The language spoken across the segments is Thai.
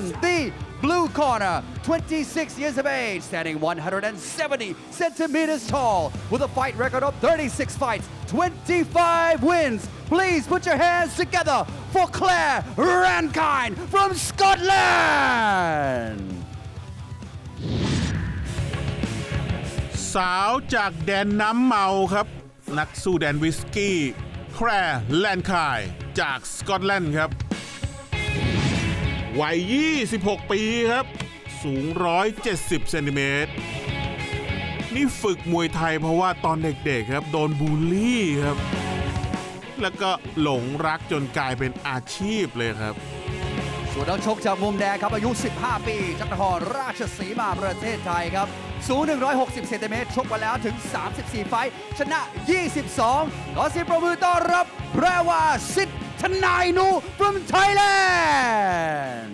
from the blue corner, 26 years of age, standing 170 centimeters tall, with a fight record of 36 fights, 25 wins. Please put your hands together for Claire Rankine from Scotland. สาวจากแดนน้ำเมาครับ นักสู้แดนวิสกี้ แครแลนคาย จากสกอตแลนด์ครับ วัย 26 ปีครับ สูง 170 เซนติเมตร นี่ฝึกมวยไทยเพราะว่าตอนเด็กๆครับ โดนบูลลี่ครับ แล้วก็หลงรักจนกลายเป็นอาชีพเลยครับ ส่วนนักชกจากมุมแดงครับ อายุ 15 ปีจากนครราชสีมาประเทศไทยครับ สูง 160 เซนติเมตร ชกมาแล้วถึง 34 ไฟชนะ 22 ขอเสียงประมือต้อนรับแพรวาสิทธ นายนู from Thailand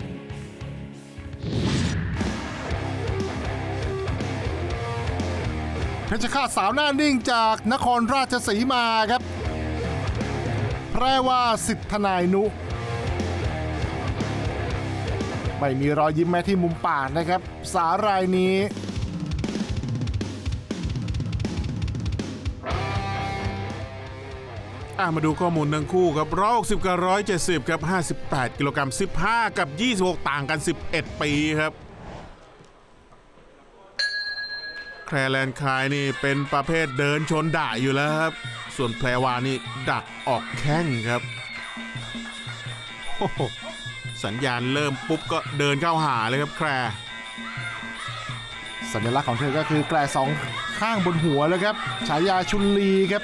เพชรฆาตสาวหน้านิ่งจากนครราชสีมาครับ แพรว่าสิทธนายนุ ไม่มีรอยยิ้มแม้ที่มุมปากนะครับ สารายนี้ อะมาดูข้อมูลทั้งคู่ครับ160กับ170ครับ58กิโลกรัม15กับ26ต่างกัน11ปีครับ แคลแลนคายนี่เป็นประเภทเดินชนด่าอยู่แล้วครับ ส่วนแพรวานี่ดักออกแข้งครับโอ้โหสัญญาณเริ่มปุ๊บก็เดินเข้าหาเลยครับแครสัญลักษณ์ของเธอก็คือแกลสองข้างบนหัวแล้วครับ ฉายาชุนลีครับ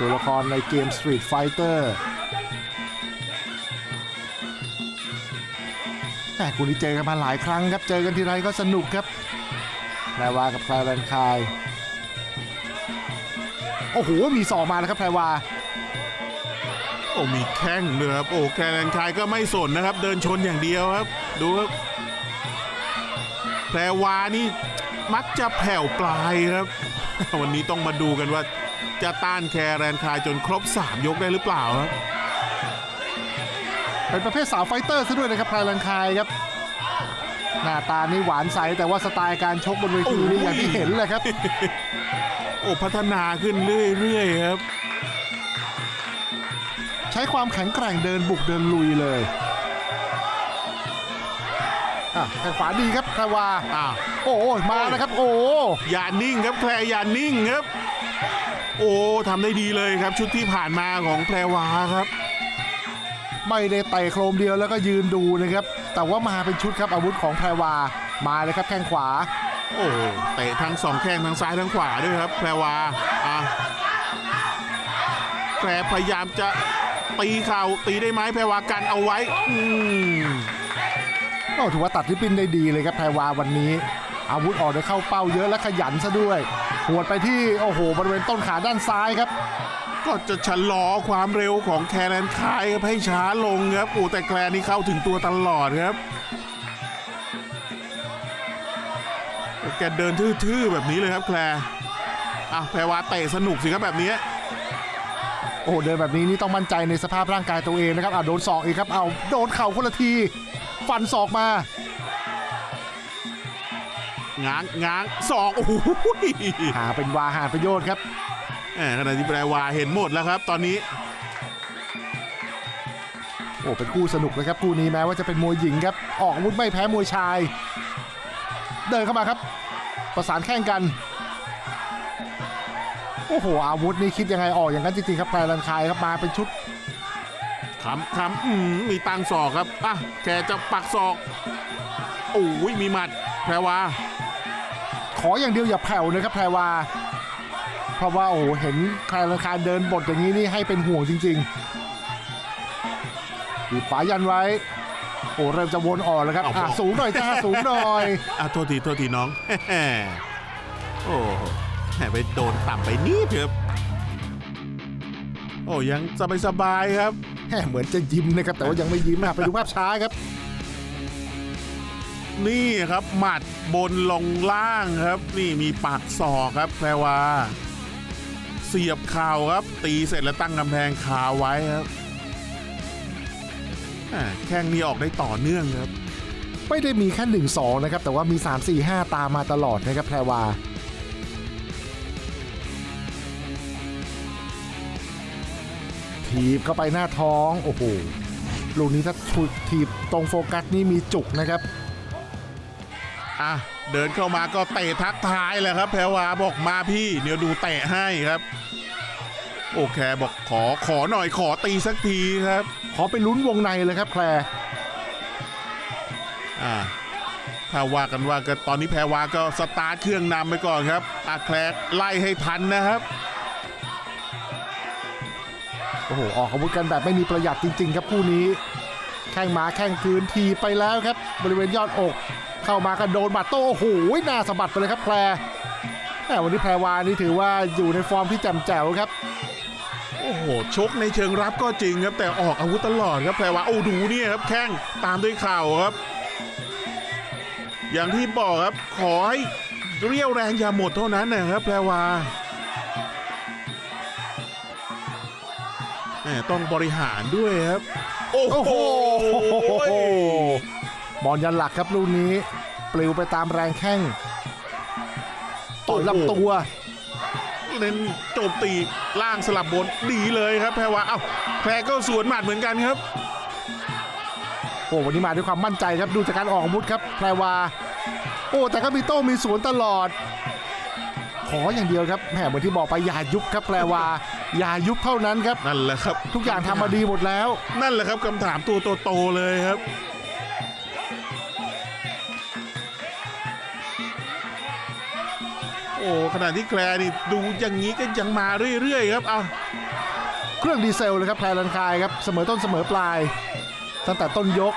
ตัวละครในเกม Street Fighter แต่คุณนี่เจอกันมาหลายครั้งครับ เจอกันทีไรก็สนุกครับแพรวากับแพรแลนคาย โอ้โห มีสองมาแล้วครับแพรวา โอ้มีแข้งด้วยครับ โอ้แคลแลนคายก็ไม่สนนะครับ เดินชนอย่างเดียวครับ ดูครับ แพรวานี่มักจะแผ่วปลายครับ วันนี้ต้องมาดูกันว่า จะต้านแคลแลนคายจนครบ 3 ยกได้หรือเปล่าครับเป็นประเภทสาวไฟเตอร์ซะด้วยนะครับแพรแลนคายครับ หน้าตานี่หวานใสแต่ว่าสไตล์การชกบนเวทีนี่อย่างที่เห็นเลยครับ โอ้พัฒนาขึ้นเรื่อยๆครับ ใช้ความแข็งแกร่งเดินบุกเดินลุยเลยอะแข้งขวาดีครับแพรวาอ้าวโอ้ยมานะครับ โอ้อย่านิ่งครับแพรอย่านิ่งครับ โอ้ทำได้ดีเลยครับชุดที่ผ่านมาของแพรวาครับ ไม่ได้เตะโครมเดียวแล้วก็ยืนดูนะครับ แต่ว่ามาเป็นชุดครับอาวุธของแพรวามาเลยครับแข้งขวา โอ้เตะทั้งสองแข้งทั้งซ้ายทั้งขวาด้วยครับ แพรวาอะแพรพยายามจะตีเข่าตีได้ไหมแพรวากันเอาไว้ อืมโอ้ถือว่าตัดริบบิ้นได้ดีเลยครับแพรวาวันนี้ อาวุธออกได้เข้าเป้าเยอะและขยันซะด้วยหวดไปที่โอ้โหบริเวณต้นขาด้านซ้ายครับ ก็จะชะลอความเร็วของแคลนคายครับให้ช้าลงครับโอ้แต่แคลนนี่เข้าถึงตัวตลอดครับโอ้แกเดินทื่อๆแบบนี้เลยครับแคลอะแพรวาเตะสนุกสิครับแบบนี้โอ้โหเดินแบบนี้นี่ต้องมั่นใจในสภาพร่างกายตัวเองนะครับอ่าโดนศอกอีกครับเอาโดนเข่าคนละที ฟันศอกมา ง้างง้างสองโอ้โหหาเป็นวาหาประโยชน์ครับแหมขณะที่แปลว่าเห็นหมดแล้วครับ ตอนนี้ โอ้เป็นคู่สนุกนะครับคู่นี้แม้ว่าจะเป็นมวยหญิงครับ ออกอาวุธไม่แพ้มวยชาย เดินเข้ามาครับ ประสานแข้งกัน โอ้โห อาวุธนี่คิดยังไงออกอย่างนั้นจริงๆครับแพรลันคายครับมาเป็นชุดคำคำอืมมีตังศอกครับอะแกจะปักศอกโอ้ยมีหมัดแพรวา ขออย่างเดียวอย่าแผ่วนะครับแพรวาเพราะว่าโอ้โหเห็นแพรลันคายเดินบทอย่างนี้นี่ให้เป็นห่วงจริงๆอยู่ขวายันไว้ โอ้เริ่มจะวนออกแล้วครับอะสูงหน่อยจ้าสูงหน่อยอะโทษทีโทษทีน้องโอ้แหมไปโดนต่ำไปนิดครับโอ้ยังสบายสบายๆครับแหมเหมือนจะยิ้มนะครับแต่ว่ายังไม่ยิ้มนะไปดูภาพช้าครับ นี่ครับ หมัดบนลงล่างครับ นี่มีปากศอกครับแพรวา เสียบข่าวครับ ตีเสร็จแล้วตั้งกำแพงคาไว้ครับแข้งนี้ออกได้ต่อเนื่องครับ ไม่ได้มีแค่1 2นะครับ แต่ว่ามี3 4 5ตามมาตลอดนะครับแพรวาถีบเข้าไปหน้าท้อง โอ้โหลูกนี้ถ้าถีบตรงโฟกัสนี่มีจุกนะครับ อะเดินเข้ามาก็เตะทักทายแหละครับ แพรวาบอกมาพี่ เดี๋ยวดูเตะให้ครับ โอเคบอกขอขอหน่อยขอตีสักทีครับ ขอไปลุ้นวงในเลยครับแคลร์อ่าถ้าว่ากันว่าก็ตอนนี้แพรวาก็สตาร์ทเครื่องนำไปก่อนครับอาแคลกไล่ให้ทันนะครับโอ้โห ออกอาวุธกันแบบไม่มีประหยัดจริง ๆ ครับคู่นี้ แข้งหมาแข้งคืนทีไปแล้วครับ บริเวณยอดอก เข้ามาก็โดนบัตรโต้โอ้โหหน้าสะบัดไปเลยครับแพรแต่วันนี้แพรวานี่ถือว่าอยู่ในฟอร์มที่แจ่มแจ๋วครับโอ้โหชกในเชิงรับก็จริงครับ แต่ออกอาวุธตลอดครับแพรวาโอ้ดูเนี่ยครับแข้งตามด้วยเข่าครับ อย่างที่บอกครับขอให้เรียวแรงอย่าหมดเท่านั้นนะครับแพรวาต้องบริหารด้วยครับ โอ้โห บอลยันหลักครับลูกนี้ปลิวไปตามแรงแข้งต่อยลำตัว เน้นโจมตีล่างสลับบนดีเลยครับแพรวาเอ้าแพรก็สวนหมัดเหมือนกันครับโอ้วันนี้มาด้วยความมั่นใจครับดูจากการออกอาวุธครับแพรวา โอ้แต่ก็มีโต้มีสวนตลอด ขออย่างเดียวครับแหมเหมือนที่บอกไปอย่ายุบครับแพรวาอย่ายุบเท่านั้นครับนั่นแหละครับ ทุกอย่างทำมาดีหมดแล้ว นั่นแหละครับคำถามตัวโตๆเลยครับ โอ้ขณะที่แคลร์นี่ดูอย่างนี้ก็ยังมาเรื่อยๆครับเอาเครื่องดีเซลเลยครับแพรลันคายครับเสมอต้นเสมอปลาย ตั้งแต่ต้นยก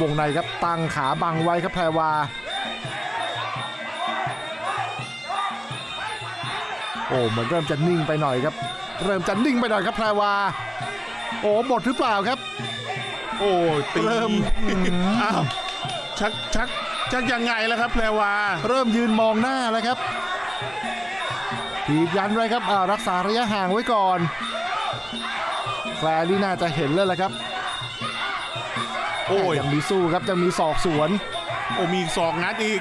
วงในครับตั้งขาบังไว้ครับแพรวาโอ้เหมือนเริ่มจะนิ่งไปหน่อยครับ เริ่มจะนิ่งไปหน่อยครับแพรวา โอ้หมดหรือเปล่าครับ โอ้ตีเริ่มอ้าวชักชัก ชักยังไงแล้วครับแพรวา เริ่มยืนมองหน้าแล้วครับถีบยันไว้ครับอ่ารักษาระยะห่างไว้ก่อนแคลรี่น่าจะเห็นแล้วแหละครับโอ้ยยังมีสู้ครับยังมีศอกสวน โอ้มีอีกสองนัดอีก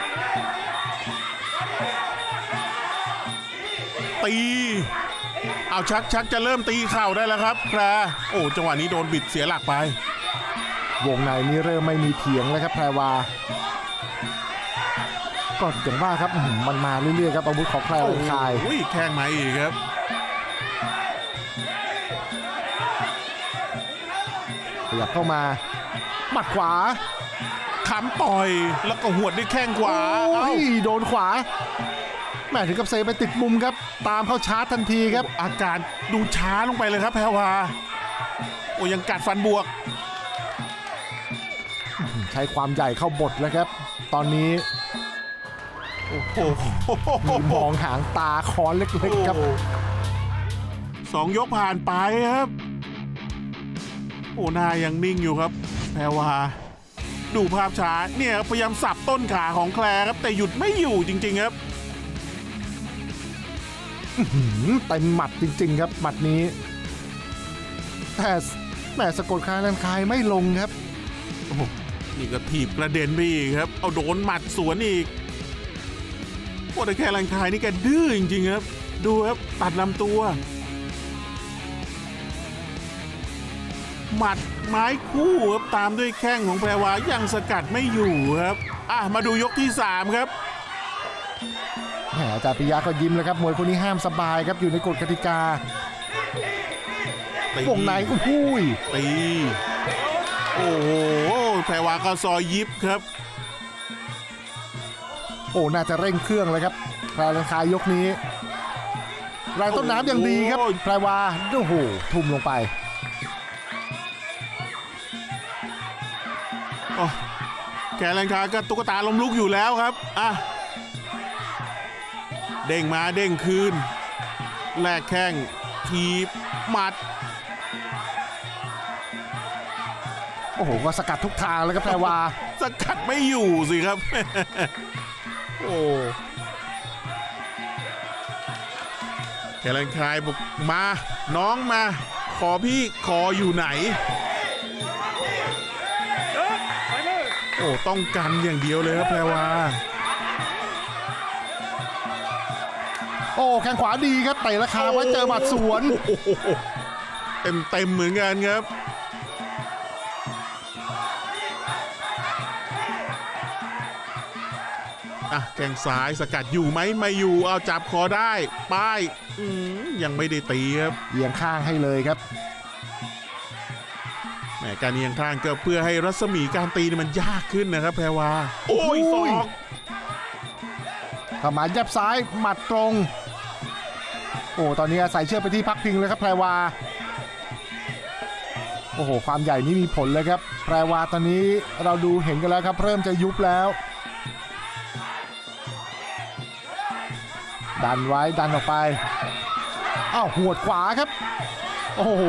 ตี เอาชักชักจะเริ่มตีเข่าได้แล้วครับแคลร์โอ้จังหวะนี้โดนบิดเสียหลักไป วงในนี้เริ่มไม่มีเถียงแล้วครับแพรวา ก็อย่างว่าครับอื้อหือมันมาเรื่อยๆครับอาวุธของแพรวันคายโอ้ยแข้งมาอีกครับขยับเข้ามาหมัดขวาขำต่อยแล้วก็หวดด้วยแข้งขวาโอ้เอ้ายโดนขวาแม่ถึงกับเซไปติดมุมครับ ตามเข้าชาร์จทันทีครับ อาการดูช้าลงไปเลยครับแพรวาโอ้ยังกัดฟันบวก ใช้ความใหญ่เข้าบทแล้วครับ ตอนนี้ โอ้โหมองหางตาค้อนเล็กๆครับสองยกผ่านไปครับ โอ้หน้ายังนิ่งอยู่ครับแพรวาดูภาพช้าเนี่ยครับพยายามสับต้นขาของแคลร์ครับ แต่หยุดไม่อยู่จริง ๆครับหืมเต็มหมัดจริง ๆ ครับหมัดนี้แต่แหม่สะกดคาลันคายไม่ลงครับ โอ้โหนี่ก็ถีบกระเด็นไปอีกครับ เอาโดนหมัดสวนอีก โอ้แต่แค่รังคายนี่แกดื้อจริงๆครับ ดูครับตัดลำตัว หมัดไม้คู่ครับตามด้วยแข้งของแพรวายังสกัดไม่อยู่ครับอะมาดูยกที่ 3 ครับแหมอาจารย์ปิยะก็ยิ้มแล้วครับมวยคนนี้ห้ามสบายครับอยู่ในกฎกติกาตีวงในโอ้โหยตี โอ้โหแพรวาก็ซอยยิบครับ โอ้น่าจะเร่งเครื่องเลยครับแพรลันคายยกนี้แรงต้นน้ำอย่างดีครับโอ้ยแพรวาโอ้โหทุ่มลงไปโอ้แกแรงคาก็ตุ๊กตาลมลุกอยู่แล้วครับอะเด้งมาเด้งคืนแลกแข้งทีบหมัดโอ้โหก็สกัดทุกทางเลยครับแพรวา สกัดไม่อยู่สิครับ โอ้แกแรงคายบอกมา น้องมา ขอพี่ขออยู่ไหน โอ้ต้องกันอย่างเดียวเลยครับแพรวาโอ้แข้งขวาดีครับเตะราคาไว้เจอหมัดสวน เต็มเต็มๆเหมือนกันครับ อะแกงซ้ายสกัดอยู่ไหมไม่อยู่เอาจับคอได้ ป้ายอืมยังไม่ได้ตีครับเอียงข้างให้เลยครับแหมการเอียงข้างก็เพื่อให้รัศมีการตีนี่มันยากขึ้นนะครับ แพรวาโอ้ยอุ้ศอยกเข้ามายับซ้ายหมัดตรง โอ้ตอนนี้อาศัยเชือกไปที่พักพิงเลยครับแพรวาโอ้โห ความใหญ่นี่มีผลเลยครับแพรวาตอนนี้เราดูเห็นกันแล้วครับ เริ่มจะยุบแล้ว ดันไว้ดันออกไปอ้าวหัวดขวาครับ โอ้โห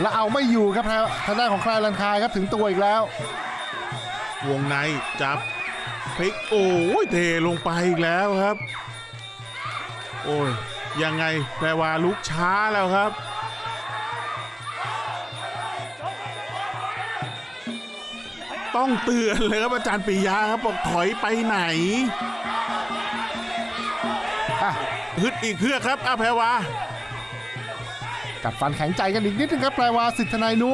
แล้วเอาไม่อยู่ครับทางด้านของคลายลันคายครับถึงตัวอีกแล้ว วงในจับพลิกโอ้ยเทลงไปอีกแล้วครับ โอ้ยยังไงแปลว่าลุกช้าแล้วครับต้องเตือนเลยครับอาจารย์ปิยาครับบอกถอยไปไหน ฮึดอีกเพื่อกครับอาแพรวา กัดฟันแข็งใจกันอีกนิดนึงครับแปลว่าสิทธนายนุ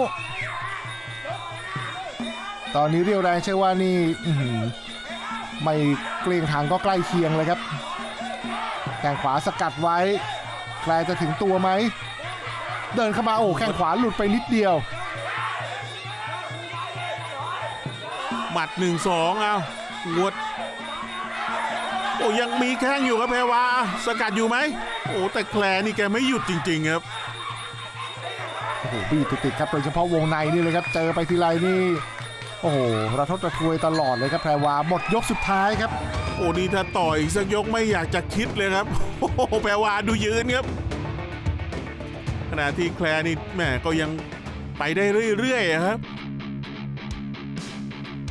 ตอนนี้เรียวแรงใช่ว่านี่อื้อหือไม่เกรงทางก็ใกล้เคียงเลยครับแข้งขวาสกัดไว้แคลจะถึงตัวไหม เดินเข้ามาโอ้แข้งขวาหลุดไปนิดเดียวหมัดหนึ่งสองเอางวด โอ้ยังมีแข้งอยู่ครับแพรวาสกัดอยู่ไหมโอ้แต่แคลนี่แกไม่หยุดจริง ๆ ครับโอ้โหบีบติดๆครับโดยเฉพาะวงในนี่เลยครับเจอไปทีไรนี่โอ้โหระทบระทวยตลอดเลยครับแพรวาหมดยกสุดท้ายครับ โอ้นี่ถ้าต่ออีกสักยกไม่อยากจะคิดเลยครับโอ้โหแปลว่าดูยืนครับขณะที่แคลร์นี่แหมก็ยังไปได้เรื่อยๆอะครับ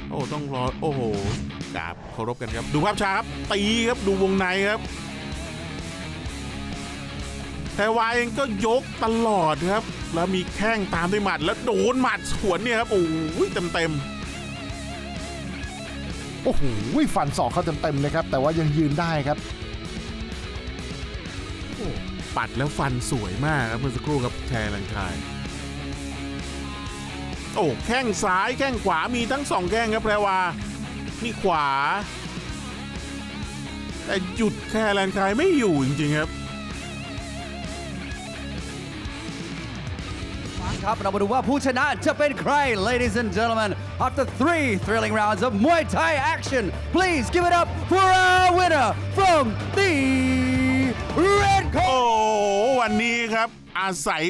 โอ้ต้องรอโอ้โห กราบเคารพกันครับ ดูภาพช้าครับตีครับดูวงในครับแพรวาเองก็ยกตลอดครับ แล้วมีแข้งตามด้วยหมัด แล้วโดนหมัดสวนเนี่ยครับโอ้ยเต็มเต็มๆโอ้โหฟันศอกเข้าเต็มๆเลยครับ แต่ว่ายังยืนได้ครับโอ้ปัดแล้วฟันสวยมากครับเมื่อสักครู่ครับแชร์ลังคาย โอ้แข้งซ้ายแข้งขวามีทั้งสองแข้งครับแพรวา นี่ขวา แต่หยุดแค่แลนคายไม่อยู่จริงๆครับครับเรามาดูว่าผู้ชนะจะเป็นใคร ladies and gentlemen after three thrilling rounds of Muay Thai action please give it up for our winner from the red โอ้ corner วันนี้ครับอาศัย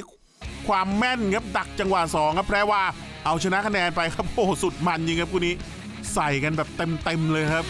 ความแม่นครับดักจังหวะสองครับแพรว่าเอาชนะคะแนนไปครับโอ้สุดมันจริงครับคู่นี้ ใส่กันแบบเต็มๆเลยครับ